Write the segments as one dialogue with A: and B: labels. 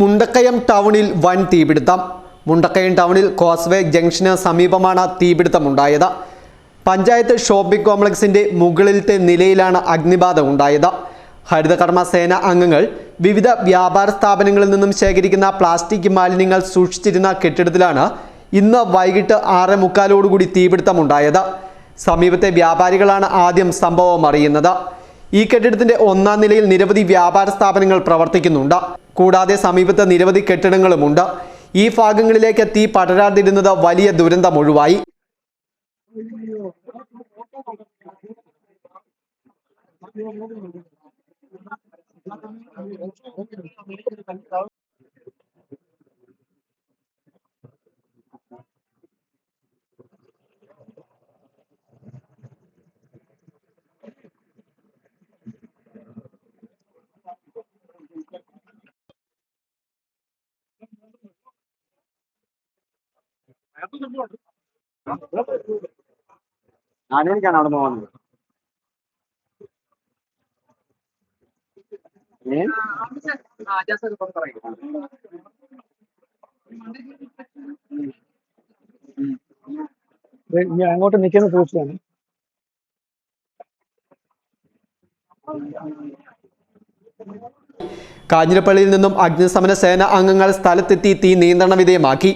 A: മുണ്ടക്കയം ടൗണിൽ വൻ തീപിടുത്തം. മുണ്ടക്കയം ടൗണിൽ കോസ്വേ ജംഗ്ഷന് സമീപമാണ് തീപിടുത്തമുണ്ടായത്. പഞ്ചായത്ത് ഷോപ്പിംഗ് കോംപ്ലക്സിന്റെ മുകളിലത്തെ നിലയിലാണ് അഗ്നിബാധ ഉണ്ടായത്. ഹരിതകർമ്മ സേന അംഗങ്ങൾ വിവിധ വ്യാപാര സ്ഥാപനങ്ങളിൽ നിന്നും ശേഖരിക്കുന്ന പ്ലാസ്റ്റിക് മാലിന്യങ്ങൾ സൂക്ഷിച്ചിരുന്ന കെട്ടിടത്തിലാണ് ഇന്ന് വൈകിട്ട് ആറ് മുക്കാലോടുകൂടി തീപിടുത്തമുണ്ടായത്. സമീപത്തെ വ്യാപാരികളാണ് ആദ്യം സംഭവം അറിയുന്നത്. ഈ കെട്ടിടത്തിന്റെ ഒന്നാം നിലയിൽ നിരവധി വ്യാപാര സ്ഥാപനങ്ങൾ പ്രവർത്തിക്കുന്നുണ്ട്. കൂടാതെ സമീപത്ത് നിരവധി കെട്ടിടങ്ങളുമുണ്ട്. ഈ ഭാഗങ്ങളിലേക്ക് തീ പടരാതിരുന്നത് വലിയ ദുരന്തം ഒഴിവായി.
B: നാല് മണിക്കാണ് അവിടെ പോകുന്നത് ഏ
C: ഞാൻ അങ്ങോട്ട് നിൽക്കുന്ന സൂക്ഷിച്ചാണ്.
A: കാഞ്ഞിരപ്പള്ളിയിൽ നിന്നും അഗ്നിശമന സേന അംഗങ്ങൾ സ്ഥലത്തെത്തി തീ നിയന്ത്രണ വിധേയമാക്കി.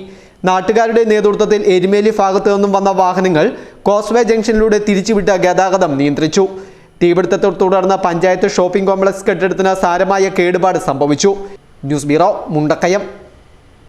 A: നാട്ടുകാരുടെ നേതൃത്വത്തിൽ എരുമേലി ഭാഗത്തു നിന്നും വന്ന വാഹനങ്ങൾ കോസ്വേ ജംഗ്ഷനിലൂടെ തിരിച്ചുവിട്ട ഗതാഗതം നിയന്ത്രിച്ചു. തീപിടുത്തത്തെ തുടർന്ന് പഞ്ചായത്ത് ഷോപ്പിംഗ് കോംപ്ലക്സ് കെട്ടിടത്തിന് സാരമായ കേടുപാട് സംഭവിച്ചു. News bureau Mundakayam.